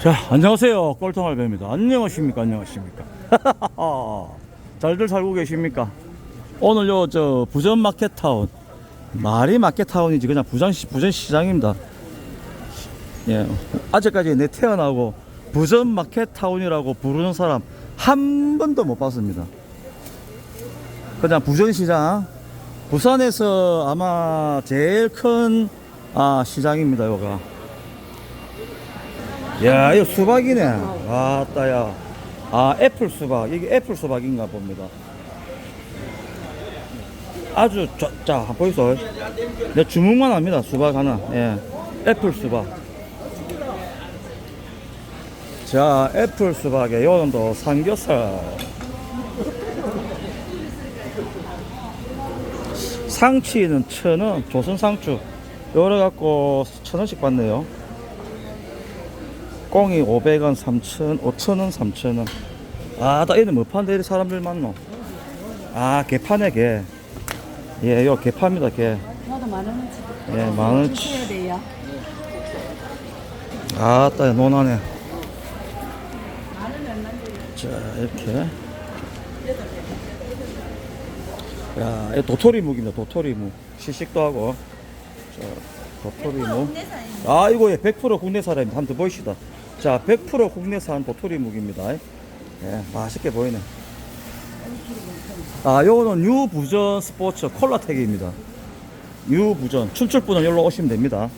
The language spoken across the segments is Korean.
자, 안녕하세요. 꼴통알배입니다. 안녕하십니까? 안녕하십니까? 잘들 살고 계십니까? 오늘 요, 저, 부전 마켓타운. 말이 마켓타운이지. 그냥 부전, 시- 부전 시장입니다. 예. 아직까지 내 태어나고 부전 마켓타운이라고 부르는 사람 한 번도 못 봤습니다. 그냥 부전 시장. 부산에서 아마 제일 큰, 아, 시장입니다, 요가. 야, 이거 수박이네. 아따, 야. 아, 애플 수박. 이게 애플 수박인가 봅니다. 아주, 자, 자, 보이소. 내 주문만 합니다. 수박 하나. 예. 애플 수박. 자, 애플 수박에 요런도 삼겹살. 상치는 천 원, 조선 상추. 요래 갖고 천 원씩 받네요. 꽁이 500원, 3,000원, 5,000원, 3,000원. 아, 나 이는 뭐 판대 이리 사람들 많노? 아, 개파네, 개. 예, 요 개파입니다, 개. 나도 만 원어치. 예, 만 원치. 해야 돼요. 아, 따 논하네. 자, 이렇게. 야, 이 도토리 묵입니다, 도토리 묵. 시식도 하고. 자, 도토리 묵. 아, 이거 예, 100% 국내산입니다. 한번 더 보이시다. 자, 100% 국내산 도토리 묵입니다. 예, 맛있게 보이네. 아, 요거는 뉴부전 스포츠 콜라텍입니다. 뉴부전. 춤출 분은 여기로 오시면 됩니다.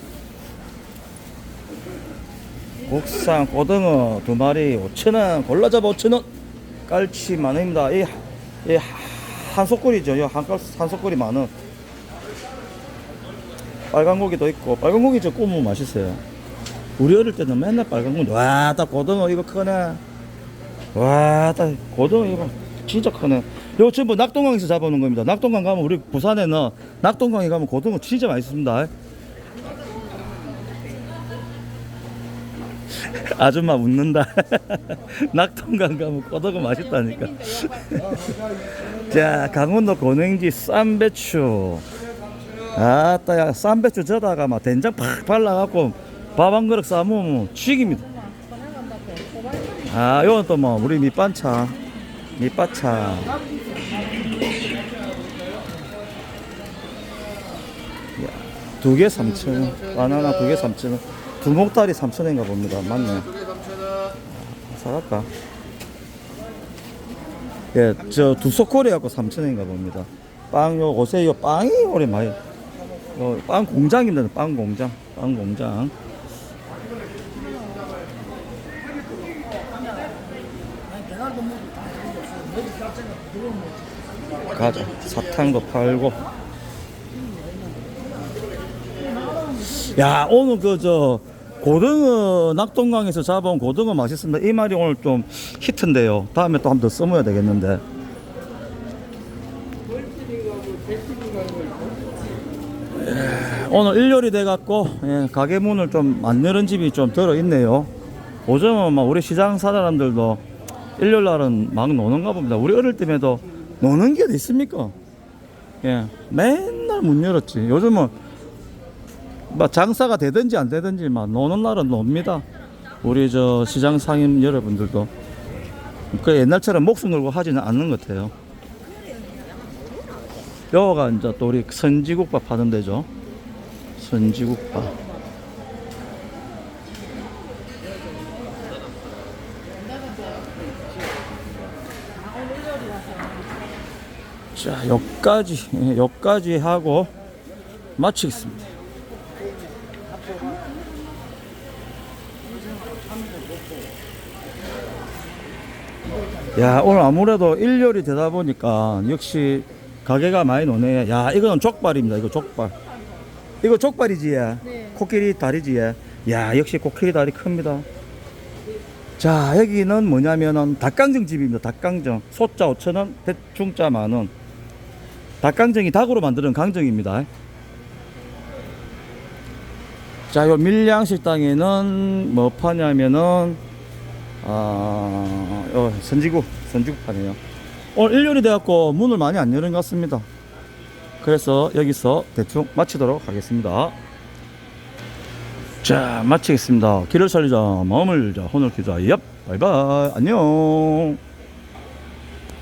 국산 고등어 두 마리 5,000원, 골라 잡아 5,000원. 깔치 만 원입니다. 이, 이 한속거리죠. 이 한, 한속거리 만 원. 빨간 고기도 있고, 빨간 고기 저 구우면 맛있어요. 우리 어릴 때는 맨날 빨간 고기, 와, 딱 고등어 이거 크네. 와, 딱 고등어 이거 봐. 진짜 크네. 이거 전부 낙동강에서 잡아오는 겁니다. 낙동강 가면 우리 부산에는 낙동강에 가면 고등어 진짜 맛있습니다. 아줌마 웃는다. 낙동강 가면 고등어 맛있다니까. 자, 강원도 고냉지 쌈배추. 아따, 야, 쌈배추 저다가 막 된장 팍 발라갖고 밥 한 그릇 싸먹으면 죽입니다. 아, 요건 또 뭐, 우리 밑반찬. 밑반찬. 두개 3,000원. 바나나 두 개 3,000원. 두목다리 3,000원인가 봅니다. 맞네. 아, 사갈까? 예, 저 두소코리 갖고 3,000원인가 봅니다. 빵, 요, 옷에 요 빵이 오래 많이. 요, 빵 공장입니다. 빵 공장. 빵 공장. 가자. 사탕도 팔고. 야, 오늘 그, 저, 고등어, 낙동강에서 잡아온 고등어 맛있습니다. 이 말이 오늘 좀 히트인데요. 다음에 또 한 번 더 써먹어야 되겠는데. 예, 오늘 일요일이 돼갖고, 예, 가게 문을 좀 안 열은 집이 좀 들어 있네요. 요즘은 막 우리 시장 사람들도 일요일 날은 막 노는가 봅니다. 우리 어릴 때에도 노는 게 어디 있습니까? 예, 맨날 문 열었지. 요즘은 뭐 장사가 되든지 안 되든지 막 노는 날은 놉니다. 우리 저 시장 상인 여러분들도 그 옛날처럼 목숨 걸고 하지는 않는 것 같아요. 여기가 이제 또 우리 선지국밥 하는 데죠. 선지국밥. 자, 여기까지, 예, 여기까지 하고 마치겠습니다. 야 오늘 아무래도 일요일이 되다 보니까 역시 가게가 많이 노네. 야 이거는 족발입니다. 이거 족발. 이거 족발이지 얘? 네. 코끼리 다리지 얘. 야 역시 코끼리 다리 큽니다. 자 여기는 뭐냐면은 닭강정 집입니다. 닭강정. 소자 5천원 대충자 만원 닭강정이 닭으로 만드는 강정입니다 자 요 밀양 식당에는 뭐 파냐면은 아, 어, 선지국, 선지국 파네요. 오늘 일요일이 돼갖고 문을 많이 안 여는 것 같습니다. 그래서 여기서 대충 마치도록 하겠습니다. 자 마치겠습니다 길을 살리자 마음을 자 혼을 키자 얍 바이바이 안녕